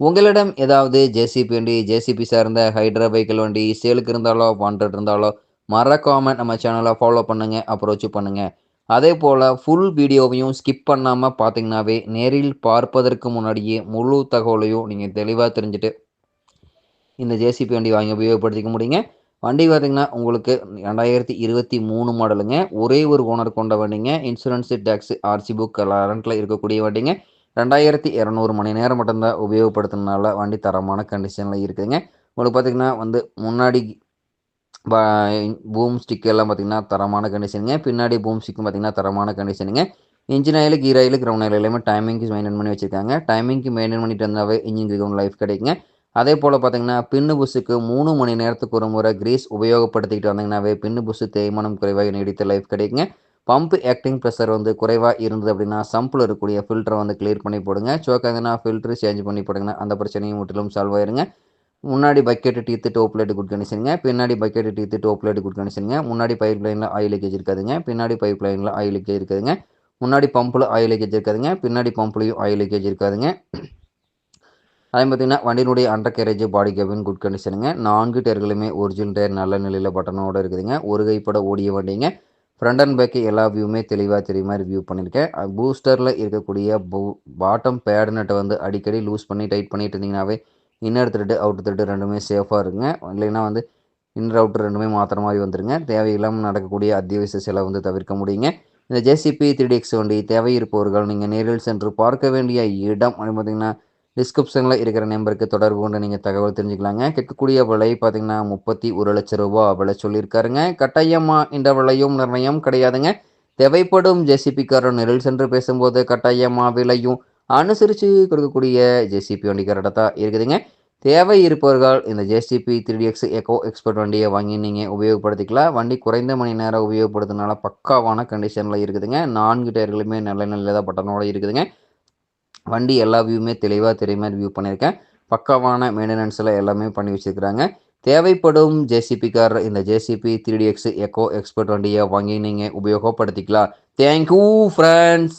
உங்களிடம் ஏதாவது ஜேசிபி வண்டி ஜேசிபி சார்ந்த ஹைட்ரா வெஹிக்கிள் வண்டி சேலுக்கு இருந்தாலோ வாண்டட் இருந்தாலோ மறக்காமல் நம்ம சேனலை ஃபாலோ பண்ணுங்கள் அப்ரோச் பண்ணுங்கள் அதே போல் ஃபுல் வீடியோவையும் ஸ்கிப் பண்ணாமல் பார்த்தீங்கன்னாவே நேரில் பார்ப்பதற்கு முன்னாடியே முழு தகவலையும் நீங்கள் தெளிவாக தெரிஞ்சுட்டு இந்த ஜேசிபி வண்டி வாங்கி உபயோகப்படுத்திக்க முடியுங்க. வண்டி பார்த்தீங்கன்னா உங்களுக்கு ரெண்டாயிரத்தி இருபத்தி மூணு மாடலுங்க ஒரே ஒரு ஓனர் கொண்ட வண்டிங்க. இன்சூரன்ஸு டேக்ஸு ஆர்சி புக் கரண்ட்டில் இருக்கக்கூடிய வண்டிங்க. ரெண்டாயிரத்தி இரநூறு மணி நேரம் மட்டும்தான் உபயோகப்படுத்தினால வண்டி தரமான கண்டிஷனில் இருக்குதுங்க. உங்களுக்கு பார்த்திங்கன்னா வந்து முன்னாடி பூம் ஸ்டிக் எல்லாம் பார்த்திங்கன்னா தரமான கண்டிஷனுங்க பின்னாடி பூம் ஸ்டிக்கும் பார்த்திங்கன்னா தரமான கண்டிஷனுங்க engine oil gear oil ground oil எல்லாமே டைமிங்க்கு மெயின்டைன் பண்ணி வச்சுருக்காங்க. டைமிங்க்கு மெயின்டைன் பண்ணிட்டு இருந்தாவே இன்ஜின் கிரவுண்ட் லைஃப் கிடைக்குங்க. அதே போல் பார்த்திங்கன்னா பின்னு புஸுக்கு மூணு மணி நேரத்துக்கு ஒரு முறை கிரீஸ் உபயோகப்படுத்திக்கிட்டு வந்தீங்கன்னாவே பின்னு புஸ் தேய்மானம் குறைவாக நீடித்த லைஃப் கிடைக்குங்க. பம்ப் ஆக்டிங் ப்ரெஷர் வந்து குறைவாக இருந்தது அப்படின்னா சம்பில் இருக்கக்கூடிய ஃபில்டரை வந்து கிளியர் பண்ணி போடுங்க. சோக்காங்கன்னா ஃபில்ட்ரு சேஞ்ச் பண்ணி போடுங்க அந்த பிரச்சனையும் முற்றிலும் சால்வ் ஆயிருங்க. முன்னாடி bucket teeth top light good கண்டிஷனுங்க பின்னாடி bucket teeth top light good கண்டிஷனுங்க முன்னாடி பைப் லைனில் ஆயில் லீக்கேஜ் இருக்காதுங்க. பின்னாடி பைப் லைனில் ஆயில் லீக்கேஜ் இருக்காதுங்க. முன்னாடி பம்பில் ஆயில் லீக்கேஜ் இருக்காதுங்க. பின்னாடி பம்ப்லேயும் ஆயில் லீக்கேஜ் இருக்காதுங்க. அதே பார்த்தீங்கன்னா வண்டியினுடைய undercarriage body cabin good கண்டிஷனுங்க நான்கு டயர்களுமே ஒரிஜினல் டயர் நல்ல நிலையில் பட்டனோடு இருக்குதுங்க. ஒரு கைப்பட ஓடிய வண்டிங்க. ஃப்ரண்ட் அண்ட் பேக்கு எல்லா வியூமே தெளிவாக தெரிய மாதிரி வியூ பண்ணியிருக்கேன். பூஸ்டரில் இருக்கக்கூடிய பூ பாட்டம் பேட் நட்டை வந்து அடிக்கடி லூஸ் பண்ணி டைட் பண்ணிட்டு இருந்தீங்கன்னாவே இன்னர் த்ரெட்டு அவுட் த்ரெட்டு ரெண்டுமே சேஃபாக இருங்க. இல்லைன்னா வந்து இன்னர் அவுட்டர் ரெண்டுமே மாற்றுற மாதிரி வந்துருங்க. தேவையில்லாமல் நடக்கக்கூடிய அத்தியாவசிய செலவு வந்து தவிர்க்க முடியுங்க. இந்த ஜேசிபி த்ரீ எக்ஸ் வண்டி தேவை இருப்பவர்கள் நீங்கள் நேரில் சென்று பார்க்க வேண்டிய இடம் அப்படின்னு பார்த்தீங்கன்னா டிஸ்கிரிப்ஷனில் இருக்கிற நம்பருக்கு தொடர்பு கொண்டு நீங்கள் தகவல் தெரிஞ்சுக்கலாங்க. கேட்கக்கூடிய விலை பார்த்தீங்கன்னா முப்பத்தி ஒரு லட்ச ரூபா விலை சொல்லியிருக்காருங்க. கட்டாயமாக இந்த விலையும் நிர்ணயம் கிடையாதுங்க. தேவைப்படும் ஜேசிபிக்காரர் நெரில் சென்று பேசும்போது கட்டாயமாக விலையும் அனுசரித்து கொடுக்கக்கூடிய ஜேசிபி வண்டி தான் இருக்குதுங்க. தேவை இருப்பவர்கள் இந்த JCB three X eco expert வண்டியை வாங்கி நீங்கள் உபயோகப்படுத்திக்கலாம். வண்டி குறைந்த மணி நேரம் உபயோகப்படுத்துனால பக்காவான கண்டிஷனில் இருக்குதுங்க. நான்கு டயர்களுமே நல்ல நல்லதாக பட்டனோட இருக்குதுங்க. வண்டி எல்லா வியூமே தெளிவாக தெரிய வியூ பண்ணியிருக்கேன். பக்காவான மெயின்டெனன்ஸில் எல்லாமே பண்ணி வச்சுருக்கிறாங்க. தேவைப்படும் ஜேசிபி கார் இந்த JCB three D X eco expert வண்டியை வாங்கி நீங்கள் உபயோகப்படுத்திக்கலாம். Thank you friends